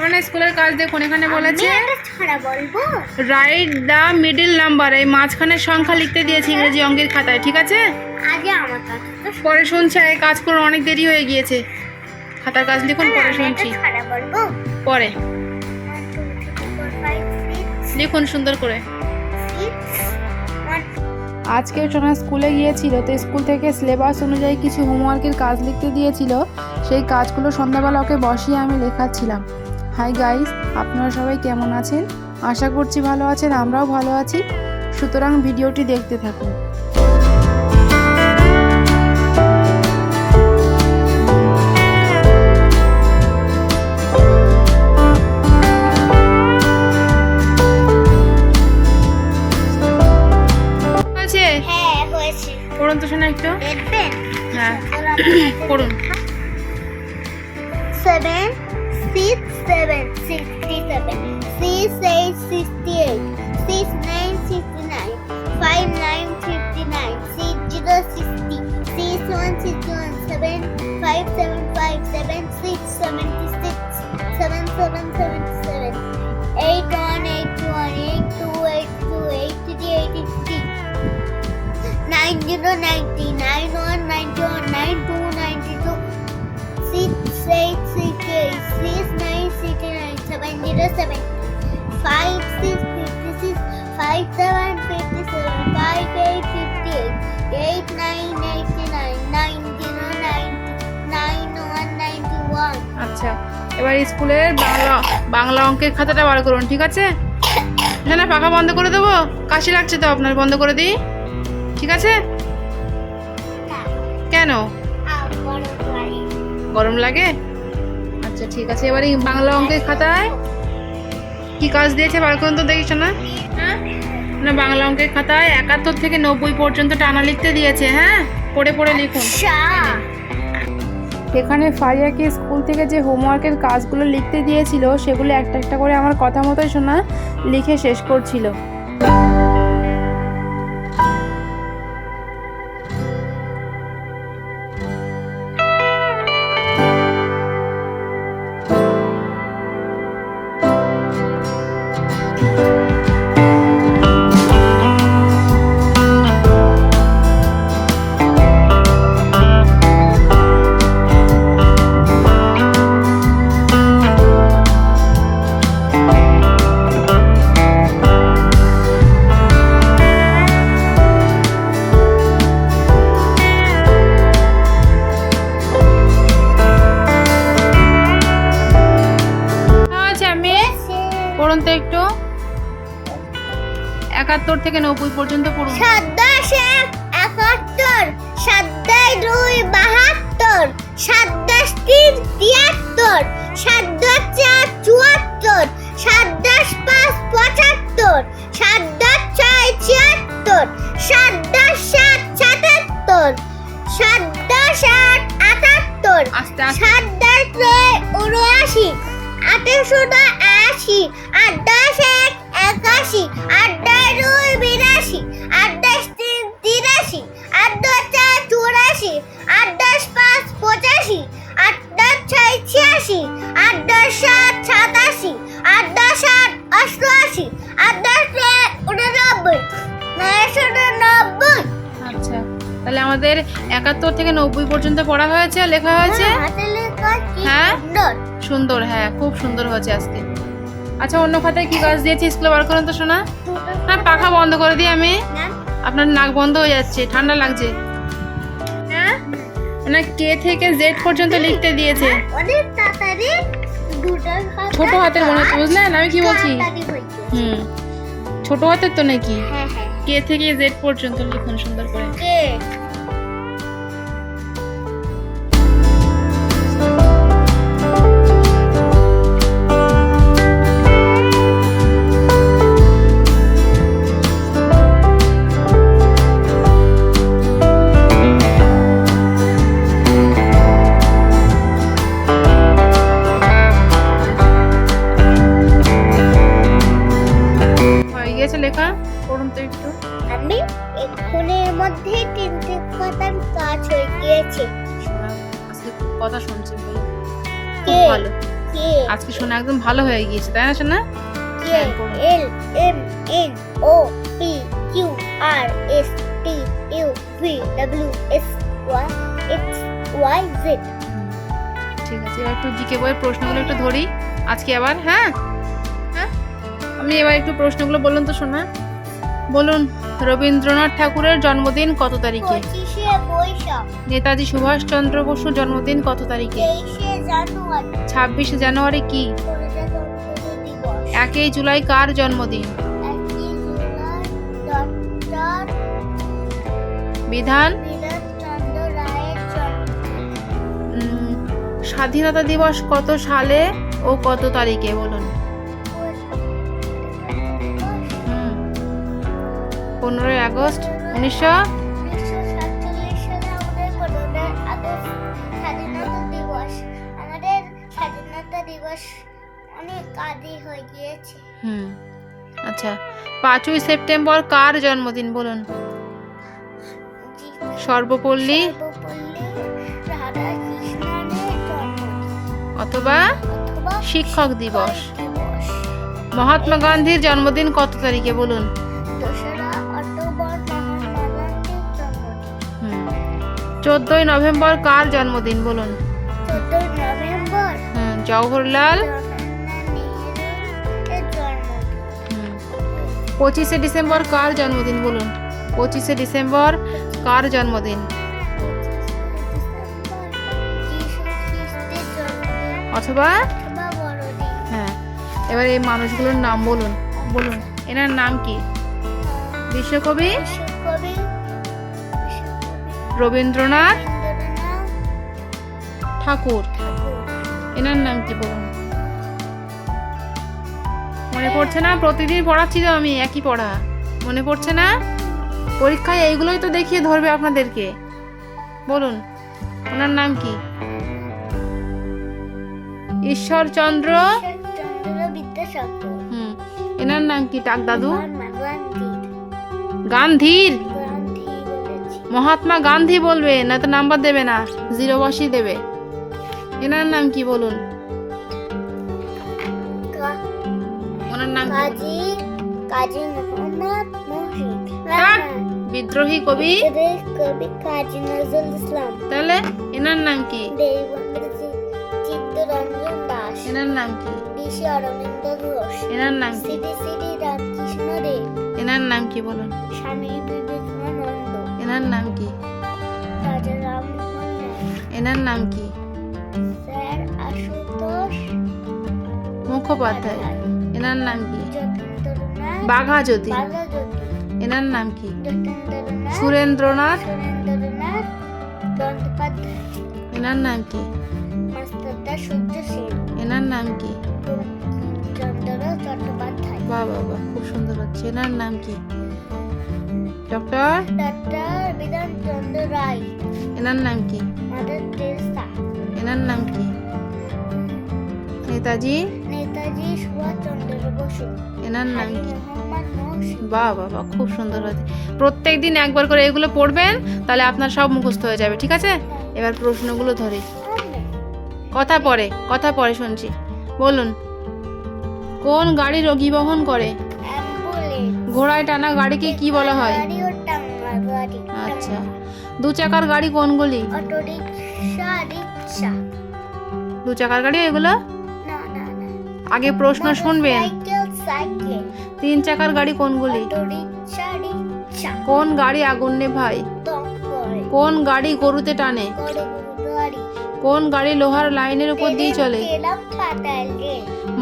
মানে স্কুলের কাজ দেখুন এখানে বলেছে রাইট দ্য মিডল নাম্বার এই মাঝখানের সংখ্যা লিখতে দিয়েছে ইংরেজি অঙ্কের খাতায় ঠিক আছে? পরে শুনছি এই কাজ করে অনেক দেরি হয়ে গিয়েছে। খাতার কাজ লিখুন পরে শুনছি। পরে। লিখুন সুন্দর করে। আজকে সোনা স্কুলে গিয়েছিল, তো স্কুল থেকে সিলেবাস অনুযায়ী কিছু হোমওয়ার্কের কাজ লিখতে দিয়েছিল। সেই কাজগুলো সন্ধ্যাবেলা ওকে বসিয়ে আমি লেখাচ্ছিলাম। হাই গাইস আপনারা সবাই কেমন আছেন? আশা করছি ভালো আছেন, আমরাও ভালো আছি। সুতরাং ভিডিওটি দেখতে থাকুন। হয়েছে পড়ুন তো শোনা একটু দেখবেন হ্যাঁ পড়ুন seven six seven sixty seven six eight sixty eight six nine sixty nine five nine fifty nine six zero sixty six one sixty one seven five seven five আচ্ছা এবার স্কুলের বাংলা বাংলা অঙ্কের খাতাটা বার করুন ঠিক আছে না না পাখা বন্ধ করে দেবো কাশি লাগছে তো আপনার বন্ধ করে দিই ঠিক আছে কেন? গরম লাগে? আচ্ছা ঠিক আছে এবার বাংলা অঙ্কের খাতায়। কি কাজ দিয়েছে বার করুন তো দেখিস না না বাংলা অঙ্কের খাতায় একাত্তর থেকে নব্বই পর্যন্ত টানা লিখতে দিয়েছে হ্যাঁ? পড়ে পড়ে লিখুন। এখানে ফারিয়াকে স্কুল থেকে যে হোমওয়ার্কের কাজগুলো লিখতে দিয়েছিল সেগুলো একটা একটা করে আমার কথা মতোই শোনা লিখে শেষ করছিল। থেকে নব্বই পর্যন্ত পড়ুন। ছয় ছিয়াশি আঠাশ সাত সাতাশি আঠাশ আট অষ্টআশি আঠাশ নয় উননব্বই নয়শো নব্বই আচ্ছা তাহলে আমাদের একাত্তর থেকে নব্বই পর্যন্ত পড়া হয়েছে লেখা হয়েছে? কি হ্যাঁ? সুন্দর। হ্যাঁ খুব সুন্দর হয়েছে আজকে। আচ্ছা অন্য খাতায় কি কাজ দিয়েছে স্কুলে বার করুন তো শোনা হ্যাঁ পাখা বন্ধ করে দিই আমি। আপনার নাক বন্ধ হয়ে যাচ্ছে ঠান্ডা লাগছে। হ্যাঁ মানে কে থেকে জেড পর্যন্ত লিখতে দিয়েছে? অনেক তাড়াতাড়ি ছোট হাতের মনে হচ্ছে বুঝলেন? আমি কি বলছি? হুম। ছোট হাতের তো নাকি? হ্যাঁ হ্যাঁ। কে থেকে জেড পর্যন্ত লিখুন সুন্দর করে? কে? এই এক্ষণের মধ্যে তিনটে পাতার কাজ হয়ে গিয়েছে আজকে খুব কথা শুনছি ভাই। ভালো। আজকে শোনা একদম ভালো হয়ে গিয়েছে তাই না সোনা হ্যাঁ, L M N O P Q R S T U V W S Y X Y Z. ঠিক আছে এবার একটু জিকে বইয়ের প্রশ্নগুলো একটু ধরি। আজকে আবার হ্যাঁ? হ্যাঁ? আমি এবার একটু প্রশ্নগুলো বলুন তো শোনা। বলুন। রবীন্দ্রনাথ ঠাকুরের জন্মদিন কত তারিখে? নেতাজি সুভাষচন্দ্র বসুর জন্মদিন কত তারিখে? ছাব্বিশে জানুয়ারি কি? একই জুলাই কার জন্মদিন? বিধান? স্বাধীনতা দিবস কত সালে ও কত তারিখে বলুন? আগে আগস্ট উনিশশো হুম। আচ্ছা পাঁচই সেপ্টেম্বর কার জন্মদিন বলুন? সর্বপল্লী? অথবা শিক্ষক দিবস। দিবস। মহাত্মা গান্ধীর জন্মদিন কত তারিখে বলুন? চোদ্দই নভেম্বর কার জন্মদিন? বলুন। চোদ্দই নভেম্বর। হুম জওহরলাল পঁচিশে ডিসেম্বর কার জন্মদিন? বলুন। পঁচিশে ডিসেম্বর কার জন্মদিন? অথবা হ্যাঁ এবার এই মানুষগুলোর নাম বলুন। বলুন এনার নাম কি? বিশ্বকবি। রবীন্দ্রনাথ ঠাকুর। এনার নাম কি বলুন? মনে পড়ছে না? প্রতিদিন পড়াচ্ছি তো আমি একই পড়া। মনে পড়ছে না? পরীক্ষায় এইগুলোই তো দেখিয়ে ধরবে আপনাদেরকে। বলুন ওনার নাম কি? ঈশ্বরচন্দ্র বিদ্যাসাগর। হুম এনার নাম কি? টাক দাদু? গান্ধীর। মহাত্মা গান্ধী বলবে না তো নাম্বার দেবে না জিরো বসি দেবে। এনার নাম কি বলুন? ওনার নাম? বিদ্রোহী কবি। কবি কাজী নজরুল ইসলাম। তাহলে এনার নাম কি? চিত্তরঞ্জন দাস। এনার নাম কি? ঋষি অরবিন্দ ঘোষ। এনার নাম কি? শ্রী শ্রী রামকৃষ্ণ দেব এনার নাম কি বলুন? স্বামী বিবেকানন্দ। এনার নাম কি? এনার নাম কি? মুখোপাধ্যায়। এনার নাম কি? বাঘা জ্যোতি এনার নাম কি? সুরেন্দ্রনাথ। এনার নাম কি? এনার নাম কি? বাহ বাহ খুব সুন্দর হচ্ছে এনার নাম কি? ডক্টর ডক্টর বিধানচন্দ্র রায় এনার নাম কি মাদার টেরেসা এনার নাম কি নেতাজি নেতাজি সুভাষচন্দ্র বসু এনার নাম কি বাহ বাহ খুব সুন্দর হয়েছে। প্রত্যেক দিন একবার করে এগুলো পড়বেন তাহলে আপনার সব মুখস্থ হয়ে যাবে ঠিক আছে? এবার প্রশ্নগুলো ধরি। কথা পরে কথা পরে শুনছি। বলুন কোন গাড়ি রোগী বহন করে? ঘোড়ায় টানা গাড়িকে কি বলা হয়? গাড়ি। আচ্ছা। দু চাকার গাড়ি কোনগুলি? অটো রিক্সা রিক্সা দু চাকার গাড়ি এগুলো? না না না। আগে প্রশ্ন শুনবেন। সাইকেল। তিন চাকার গাড়ি কোনগুলি? অটো রিক্সা রিক্সা কোন গাড়ি আগুন নে ভাই কোন গাড়ি গরুতে টানে? কোন গাড়ি লোহার লাইনের উপর দিয়ে চলে?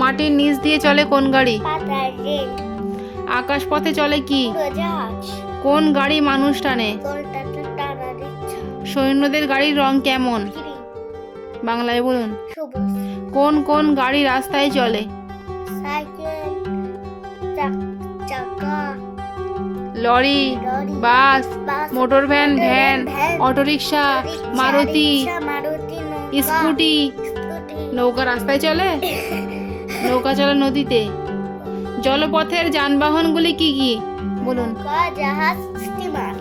মাটির নিচ দিয়ে চলে কোন গাড়ি? আকাশ পথে চলে কি? কোন গাড়ি মানুষ টানে? সৈন্যদের গাড়ির রং কেমন? বাংলায় বলুন। কোন কোন গাড়ি রাস্তায় চলে? Lorry bus motor van van autorickshaw Maruti scooty. নৌকা রাস্তায় চলে? নৌকা চলে নদীতে। জলপথের যানবাহনগুলি কি কি? বলুন। জাহাজ স্টিমার।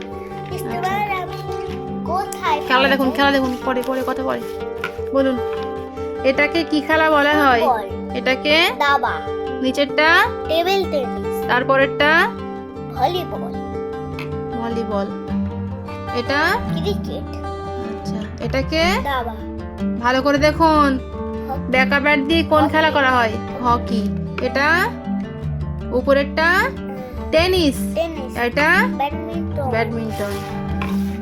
স্টিমার আমি কোথায় খেলা দেখুন খেলা দেখুন পরে পরে কথা পরে বলুন এটাকে কি খেলা বলা হয়? এটাকে দাবা। নিচেরটা? Table tennis. তারপরেরটা? ভলিবল। ভলিবল। এটা? ক্রিকেট। আচ্ছা এটাকে? দাবা। ভালো করে দেখুন। ব্যাকা ব্যাট দিয়ে কোন খেলা করা হয়? হকি। এটা? উপরেরটা? টেনিস এটা? ব্যাডমিন্টন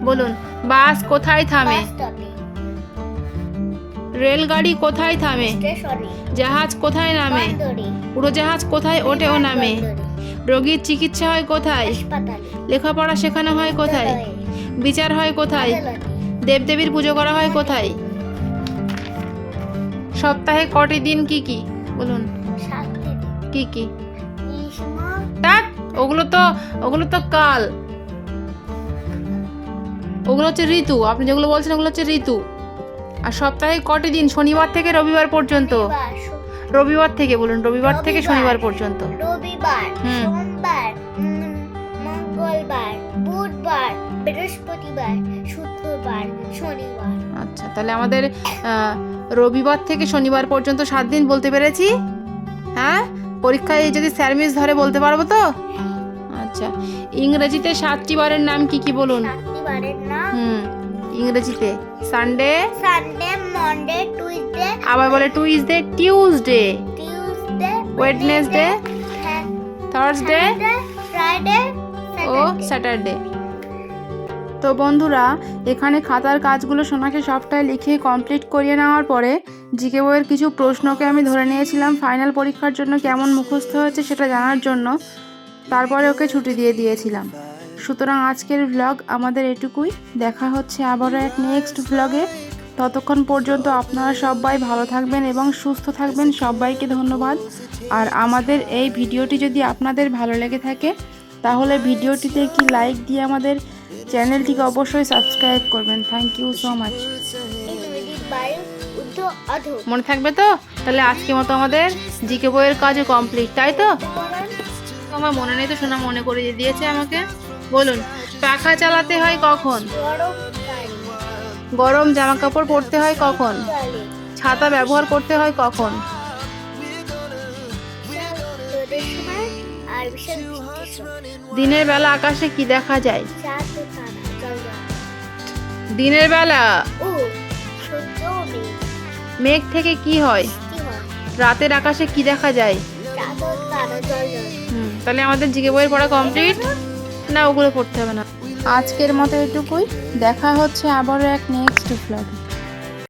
বলুন বাস কোথায় থামে? রেলগাড়ি কোথায় থামে? স্টেশনে জাহাজ কোথায় নামে? উড়োজাহাজ কোথায় ওঠে ও নামে? রোগীর চিকিৎসা হয় কোথায়? হাসপাতালে। লেখাপড়া শেখানো হয় কোথায়? বিচার হয় কোথায়? দেবদেবীর পুজো করা হয় কোথায়? সপ্তাহে কটি দিন কি কি? বলুন। কি কি? টাক ওগুলো তো ওগুলো তো কাল। ওগুলো হচ্ছে ঋতু আপনি যেগুলো বলছেন ওগুলো হচ্ছে ঋতু। আর সপ্তাহে কটি দিন? শনিবার থেকে রবিবার পর্যন্ত? রবিবার, থেকে বলুন রবিবার থেকে শনিবার পর্যন্ত। রবিবার হুম। সোমবার মঙ্গলবার বুধবার বৃহস্পতিবার শুক্রবার শনিবার। আচ্ছা তাহলে আমাদের রবিবার থেকে শনিবার পর্যন্ত সাত দিন বলতে পেরেছি? হ্যাঁ? পরীক্ষায় যদি স্যার মিস ধরে বলতে পারব তো? আচ্ছা ইংরেজিতে সাতটি বারের নাম কি কি বলুন? হুম ইংরেজিতে। সানডে সানডে মন্ডে টুইসডে আবার বলে Tuesday Tuesday Tuesday Wednesday Thursday Friday ও স্যাটারডে তো বন্ধুরা, এখানে খাতার কাজগুলো সোনাকে সবটাই লিখে কমপ্লিট করিয়ে নেওয়ার পরে জিকে বইয়ের কিছু প্রশ্নকে আমি ধরে নিয়েছিলাম। ফাইনাল পরীক্ষার জন্য কেমন মুখস্থ হয়েছে সেটা জানার জন্য তারপরে ওকে ছুটি দিয়ে দিয়েছিলাম। সুতরাং আজকের ব্লগ আমাদের এটুকুই। দেখা হচ্ছে আবারও এক নেক্সট ব্লগে ততক্ষণ পর্যন্ত আপনারা সবাই ভালো থাকবেন এবং সুস্থ থাকবেন। সবাইকে ধন্যবাদ। আর আমাদের এই ভিডিওটি যদি আপনাদের ভালো লেগে থাকে, তাহলে ভিডিওটিতে একটি লাইক দিয়ে আমাদের চ্যানেলটিকে অবশ্যই সাবস্ক্রাইব করবেন। থ্যাংক ইউ সো মাচ মনে থাকবে তো? তাহলে আজকে মতো আমাদের জিকে বইয়ের কাজও কমপ্লিট তাই তো? আমার মনে নেই তো শোনা মনে করে দিয়েছে আমাকে। বলুন, পাখা চালাতে হয় কখন? গরম জামা কাপড় পরতে হয় কখন? ছাতা ব্যবহার করতে হয় কখন? আর বিশাল দিনের বেলা আকাশে কি দেখা যায়? দিনের বেলা? ও সূর্য ও মেঘ। থেকে কি হয়? রাতের আকাশে কি দেখা যায়? তাহলে আমাদের জিকে বইয়ের পড়া কমপ্লিট। না ওগুলো পড়তে হবে না। আজকের মতো এটুকুই। দেখা হচ্ছে আবারও এক নেক্সট ব্লগে